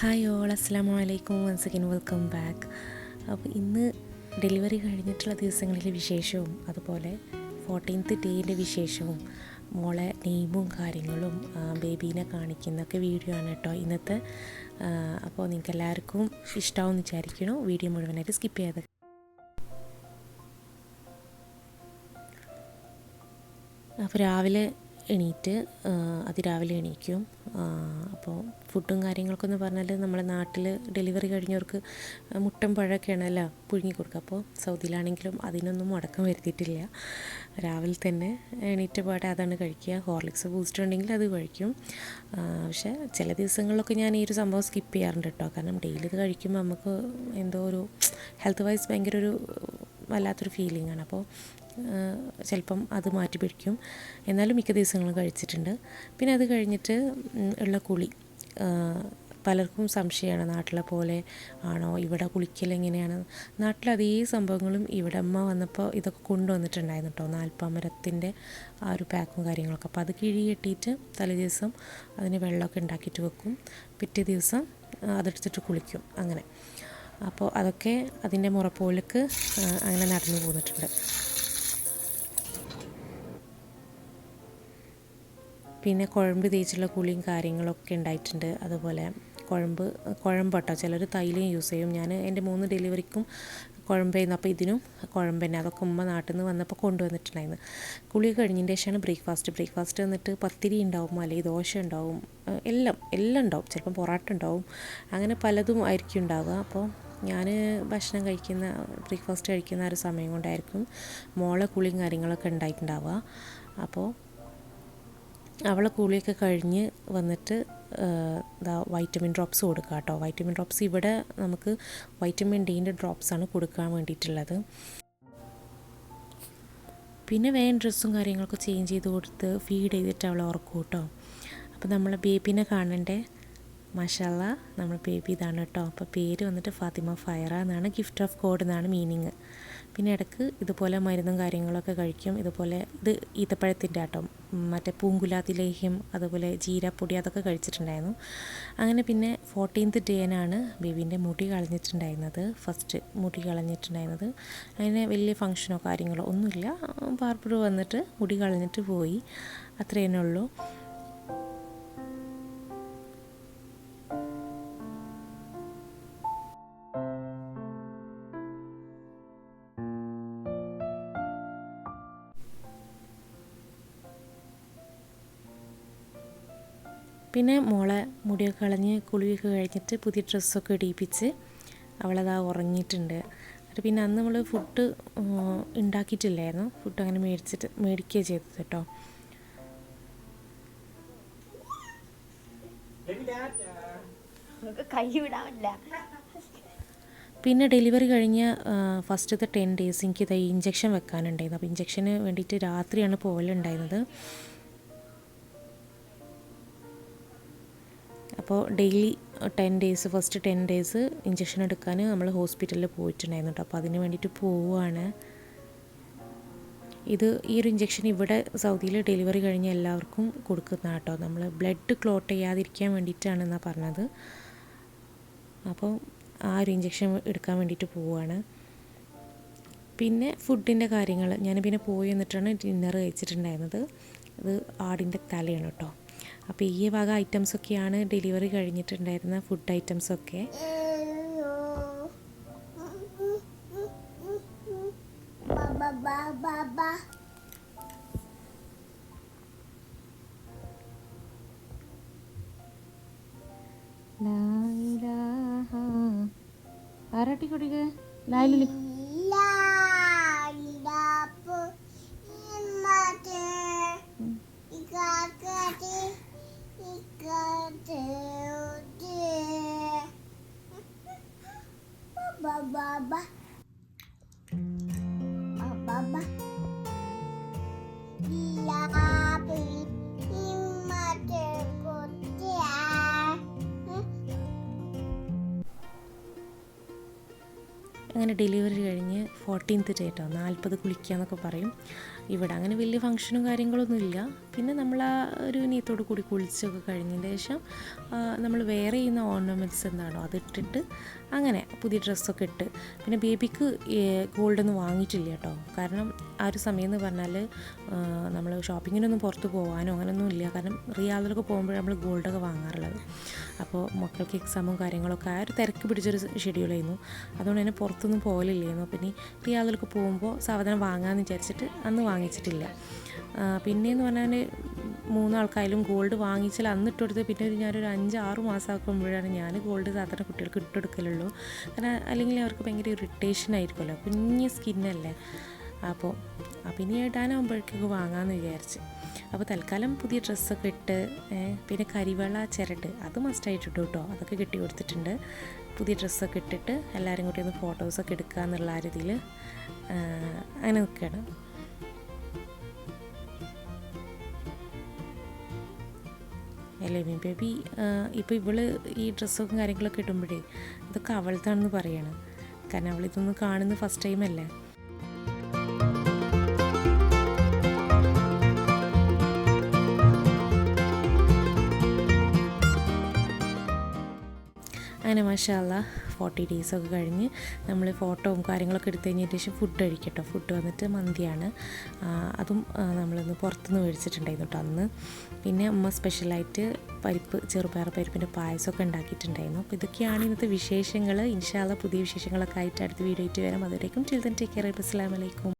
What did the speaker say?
Hi all അസ്സാം വലൈക്കും once again welcome back അപ്പോൾ ഇന്ന് ഡെലിവറി കഴിഞ്ഞിട്ടുള്ള ദിവസങ്ങളിലെ വിശേഷവും അതുപോലെ ഫോർട്ടീൻത്ത് ഡേയിലെ വിശേഷവും മോളെ നെയ്മും കാര്യങ്ങളും ബേബീനെ കാണിക്കുന്നൊക്കെ വീഡിയോ ആണ് കേട്ടോ ഇന്നത്തെ. അപ്പോൾ നിങ്ങൾക്ക് എല്ലാവർക്കും ഇഷ്ടമാവും വിചാരിക്കണം വീഡിയോ മുഴുവനായിട്ട് സ്കിപ്പ് ചെയ്യാതെ. അപ്പോൾ രാവിലെ എണീറ്റ് അതിരാവിലെ എണീക്കും. അപ്പോൾ ഫുഡും കാര്യങ്ങൾക്കൊന്ന് പറഞ്ഞാൽ നമ്മുടെ നാട്ടിൽ ഡെലിവറി കഴിഞ്ഞവർക്ക് മുട്ടൻ പഴമൊക്കെയാണല്ലോ പുഴുങ്ങി കൊടുക്കുക. അപ്പോൾ സൗദിയിലാണെങ്കിലും അതിനൊന്നും മുടക്കം വരുത്തിയിട്ടില്ല. രാവിലെ തന്നെ എണീറ്റ് പാടെ അതാണ് കഴിക്കുക. ഹോർലിക്സ് ബൂസ്റ്റ് ഉണ്ടെങ്കിൽ അത് കഴിക്കും. പക്ഷേ ചില ദിവസങ്ങളിലൊക്കെ ഞാൻ ഈ ഒരു സംഭവം സ്കിപ്പ് ചെയ്യാറുണ്ട് കേട്ടോ. കാരണം ഡെയിലി ഇത് കഴിക്കുമ്പോൾ നമുക്ക് എന്തോ ഒരു ഹെൽത്ത് വൈസ് ഭയങ്കര ഒരു വല്ലാത്തൊരു ഫീലിംഗ് ആണ്. അപ്പോൾ ചിലപ്പം അത് മാറ്റി പിടിക്കും. എന്നാലും മിക്ക ദിവസങ്ങളും കഴിച്ചിട്ടുണ്ട്. പിന്നെ അത് കഴിഞ്ഞിട്ട് ഉള്ള കുളി. പലർക്കും സംശയമാണ് നാട്ടിലെ പോലെ ആണോ? ഇവിടെ കുളിക്കൽ എങ്ങനെയാണ്? നാട്ടിൽ അതേ സംഭവങ്ങളും ഇവിടെ അമ്മ വന്നപ്പോൾ ഇതൊക്കെ കൊണ്ടുവന്നിട്ടുണ്ടായിരുന്നു കേട്ടോ. നാൽപ്പാമരത്തിന്റെ ആ ഒരു പാക്കും കാര്യങ്ങളൊക്കെ. അപ്പോൾ അത് കിഴി കെട്ടിയിട്ട് തലേ അതിന് വെള്ളമൊക്കെ ഉണ്ടാക്കിയിട്ട് വെക്കും. പിറ്റേ ദിവസം അതെടുത്തിട്ട് കുളിക്കും അങ്ങനെ. അപ്പോൾ അതൊക്കെ അതിന്റെ മുറപ്പോലേക്ക് അങ്ങനെ നടന്നു പോന്നിട്ടുണ്ട്. പിന്നെ കുഴമ്പ് തേച്ചുള്ള കുളിയും കാര്യങ്ങളൊക്കെ ഉണ്ടായിട്ടുണ്ട്. അതുപോലെ കുഴമ്പ് കുഴമ്പട്ടോ. ചിലർ തൈലം യൂസ് ചെയ്യും. ഞാൻ എന്റെ മൂന്ന് ഡെലിവറിക്കും കുഴമ്പായിരുന്നു അപ്പോൾ ഇതിനും കുഴമ്പ് തന്നെ. അതൊക്കെ ഉമ്മ നാട്ടിൽ നിന്ന് വന്നപ്പോൾ കൊണ്ടുവന്നിട്ടുണ്ടായിരുന്നു. കുളി കഴിഞ്ഞതിന്റെ ശേഷമാണ് ബ്രേക്ക്ഫാസ്റ്റ് ബ്രേക്ക്ഫാസ്റ്റ് വന്നിട്ട് പത്തിരി ഉണ്ടാവും അല്ലെങ്കിൽ ദോശ ഉണ്ടാവും. എല്ലാം എല്ലാം ഉണ്ടാവും. ചിലപ്പം പൊറാട്ട ഉണ്ടാവും. അങ്ങനെ പലതും ആയിരിക്കും ഉണ്ടാവുക. അപ്പോൾ ഞാൻ ഭക്ഷണം കഴിക്കുന്ന ബ്രേക്ക്ഫാസ്റ്റ് കഴിക്കുന്ന ഒരു സമയം കൊണ്ടായിരിക്കും മോളെ കുളിയും കാര്യങ്ങളൊക്കെ ഉണ്ടായിട്ടുണ്ടാവുക. അപ്പോൾ അവളെ കുളിയൊക്കെ കഴിഞ്ഞ് വന്നിട്ട് ഇതാ വൈറ്റമിൻ ഡ്രോപ്സ് കൊടുക്കുക കേട്ടോ വൈറ്റമിൻ ഡ്രോപ്സ് ഇവിടെ നമുക്ക് വൈറ്റമിൻ ഡീന്റെ ഡ്രോപ്സാണ് കൊടുക്കാൻ വേണ്ടിയിട്ടുള്ളത്. പിന്നെ വേഗം ഡ്രസ്സും കാര്യങ്ങളൊക്കെ ചേഞ്ച് ചെയ്ത് കൊടുത്ത് ഫീഡ് ചെയ്തിട്ട് അവളെ ഉറക്കും കേട്ടോ അപ്പോൾ നമ്മളെ ബേബീനെ കാണണ്ടേ? മഷാല നമ്മുടെ ബേബി ഇതാണ് കേട്ടോ അപ്പോൾ പേര് വന്നിട്ട് ഫാത്തിമ ഫയറ എന്നാണ് ഗിഫ്റ്റ് ഓഫ് കോഡ് എന്നാണ് മീനിങ് പിന്നെ ഇടയ്ക്ക് ഇതുപോലെ മരുന്നും കാര്യങ്ങളൊക്കെ കഴിക്കും. ഇതുപോലെ ഇത് ഈത്തപ്പഴത്തിന്റെ ആട്ടം മറ്റേ പൂങ്കുലാത്തി ലേഹ്യം അതുപോലെ ജീരപ്പൊടി അതൊക്കെ കഴിച്ചിട്ടുണ്ടായിരുന്നു. അങ്ങനെ പിന്നെ ഫോർട്ടീൻത്ത് ഡേനാണ് ബേബീന്റെ മുടി കളഞ്ഞിട്ടുണ്ടായിരുന്നത്. ഫസ്റ്റ് മുടി കളഞ്ഞിട്ടുണ്ടായിരുന്നത്. അങ്ങനെ വലിയ ഫങ്ഷനോ കാര്യങ്ങളോ ഒന്നുമില്ല. ബാർബർ വന്നിട്ട് മുടി കളഞ്ഞിട്ട് പോയി. അത്രയേ ഉള്ളൂ. പിന്നെ മോളെ മുടിയൊക്കെ കളഞ്ഞ് കുളിയൊക്കെ കഴിഞ്ഞിട്ട് പുതിയ ഡ്രസ്സൊക്കെ ഇടിയിപ്പിച്ച് അവളതാ ഉറങ്ങിയിട്ടുണ്ട്. എന്നിട്ട് പിന്നെ അന്ന് നമ്മൾ ഫുഡ് ഉണ്ടാക്കിയിട്ടില്ലായിരുന്നു. ഫുഡ് അങ്ങനെ മേടിച്ചിട്ട് മേടിക്കുക ചെയ്തത് കേട്ടോ. കൈ പിന്നെ ഡെലിവറി കഴിഞ്ഞ ഫസ്റ്റത്തെ ടെൻ ഡേയ്സ് എനിക്ക് ഇത് ഇഞ്ചക്ഷൻ വെക്കാനുണ്ടായിരുന്നു. അപ്പോൾ ഇഞ്ചക്ഷന് വേണ്ടിയിട്ട് രാത്രിയാണ് പോകലുണ്ടായിരുന്നത് അപ്പോൾ daily ten days first ten days injection എടുക്കാൻ നമ്മൾ ഹോസ്പിറ്റലിൽ പോയിട്ടുണ്ടായിരുന്നു കേട്ടോ. അപ്പോൾ അതിന് വേണ്ടിയിട്ട് പോവുകയാണ്. ഇത് ഈ ഒരു ഇഞ്ചക്ഷൻ ഇവിടെ സൗദിയിൽ ഡെലിവറി കഴിഞ്ഞ എല്ലാവർക്കും കൊടുക്കുന്ന കേട്ടോ. നമ്മൾ ബ്ലഡ് ക്ലോട്ട് ചെയ്യാതിരിക്കാൻ വേണ്ടിയിട്ടാണ് എന്നാണ് പറഞ്ഞത്. അപ്പോൾ ആ ഒരു ഇഞ്ചക്ഷൻ എടുക്കാൻ വേണ്ടിയിട്ട് പോവുകയാണ്. പിന്നെ ഫുഡിന്റെ കാര്യങ്ങൾ. ഞാൻ പിന്നെ പോയി എന്നിട്ടാണ് ഡിന്നർ കഴിച്ചിട്ടുണ്ടായിരുന്നത്. ഇത് ആടിന്റെ തലയാണ് കേട്ടോ. അപ്പോൾ ഈ വക ഐറ്റംസൊക്കെയാണ് ഡെലിവറി കഴിഞ്ഞിട്ടുണ്ടായിരുന്ന ഫുഡ് ഐറ്റംസൊക്കെ ആരാട്ടി കുടിക്ക് ലായിലി Baba. Baba. Lapi. Imate kutia. അങ്ങനെ ഡെലിവറി കഴിഞ്ഞ് ഫോർട്ടീൻത്ത് ഡേറ്റോ നാൽപ്പത് കുളിക്കുക എന്നൊക്കെ പറയും ഇവിടെ അങ്ങനെ വലിയ ഫങ്ഷനും കാര്യങ്ങളൊന്നും ഇല്ല. പിന്നെ നമ്മൾ ആ ഒരു നീത്തോട് കൂടി കുളിച്ചൊക്കെ കഴിഞ്ഞതിന് ശേഷം നമ്മൾ വെയർ ചെയ്യുന്ന ഓർണമെന്റ്സ് എന്താണോ അതിട്ടിട്ട് അങ്ങനെ പുതിയ ഡ്രസ്സൊക്കെ ഇട്ട്. പിന്നെ ബേബിക്ക് ഗോൾഡൊന്നും വാങ്ങിയിട്ടില്ല കേട്ടോ. കാരണം ആ ഒരു സമയം എന്ന് പറഞ്ഞാൽ നമ്മൾ ഷോപ്പിങ്ങിനൊന്നും പുറത്ത് പോകാനോ അങ്ങനെയൊന്നും ഇല്ല. കാരണം റിയാദിലൊക്കെ പോകുമ്പോൾ നമ്മൾ ഗോൾഡൊക്കെ വാങ്ങാറുള്ളത്. അപ്പോൾ മക്കൾക്ക് എക്സാമും കാര്യങ്ങളൊക്കെ ആ ഒരു തിരക്ക് പിടിച്ചൊരു ഷെഡ്യൂളായിരുന്നു അതുകൊണ്ട് തന്നെ പുറത്തൊന്നും പോകലില്ലായിരുന്നു. പിന്നെ റിയാദിലൊക്കെ പോകുമ്പോൾ സാധനം വാങ്ങാമെന്ന് വിചാരിച്ചിട്ട് അന്ന് വാങ്ങിച്ചിട്ടില്ല. പിന്നെയെന്ന് പറഞ്ഞാൽ മൂന്നാൾക്കായാലും ഗോൾഡ് വാങ്ങിച്ചാൽ അന്ന് ഇട്ടുകൊടുത്ത് പിന്നെ ഒരു ഞാനൊരു അഞ്ച് ആറ് മാസം ആക്കുമ്പോഴാണ് ഞാൻ ഗോൾഡ് സാധാരണ കുട്ടികൾക്ക് ഇട്ടുകൊടുക്കലുള്ളൂ. കാരണം അല്ലെങ്കിൽ അവർക്ക് ഭയങ്കര ഇറിറ്റേഷൻ ആയിരിക്കുമല്ലോ. കുഞ്ഞ് സ്കിന്നല്ലേ അപ്പോൾ അപ്പം ഇനി ഇടാനാകുമ്പോഴേക്കും വാങ്ങാമെന്ന് വിചാരിച്ച്. അപ്പോൾ തൽക്കാലം പുതിയ ഡ്രസ്സൊക്കെ ഇട്ട് പിന്നെ കരിവള ചിരട്ട് അത് മസ്റ്റായിട്ട് ഇട്ടു കേട്ടോ. അതൊക്കെ കിട്ടി കൊടുത്തിട്ടുണ്ട്. പുതിയ ഡ്രസ്സൊക്കെ ഇട്ടിട്ട് എല്ലാവരും കൂടി ഒന്ന് ഫോട്ടോസൊക്കെ എടുക്കുക എന്നുള്ള രീതിയിൽ അങ്ങനെ നിൽക്കുകയാണ്. ലെമി ബേബി? ഇപ്പോൾ ഇവൾ ഈ ഡ്രസ്സൊക്കെ കാര്യങ്ങളൊക്കെ ഇടുമ്പോഴേ ഇതൊക്കെ അവളതാണെന്ന് പറയാണ്. കാരണം അവളിതൊന്നും കാണുന്ന ഫസ്റ്റ് ടൈം അങ്ങനെ മഷാല്ല ഫോർട്ടി ഡേയ്സൊക്കെ കഴിഞ്ഞ് നമ്മൾ ഫോട്ടോയും കാര്യങ്ങളൊക്കെ എടുത്തു കഴിഞ്ഞതിന് ശേഷം ഫുഡ് കഴിക്കട്ടോ. ഫുഡ് വന്നിട്ട് മന്തിയാണ്. അതും നമ്മളിന്ന് പുറത്തുനിന്ന് മേടിച്ചിട്ടുണ്ടായിരുന്നു കേട്ടോ അന്ന്. പിന്നെ അമ്മ സ്പെഷ്യലായിട്ട് പരിപ്പ് ചെറുപയർ പരിപ്പിന്റെ പായസമൊക്കെ ഉണ്ടാക്കിയിട്ടുണ്ടായിരുന്നു. അപ്പോൾ ഇതൊക്കെയാണ് ഇന്നത്തെ വിശേഷങ്ങൾ ഇൻഷാല്ല പുതിയ വിശേഷങ്ങളൊക്കെ ആയിട്ട് അടുത്ത വീഡിയോ ആയിട്ട് വരാം. അതുവരേക്കും ചിൽഡ്രൻ ടേക്ക് കെയർ അസ്സാം വലൈക്കും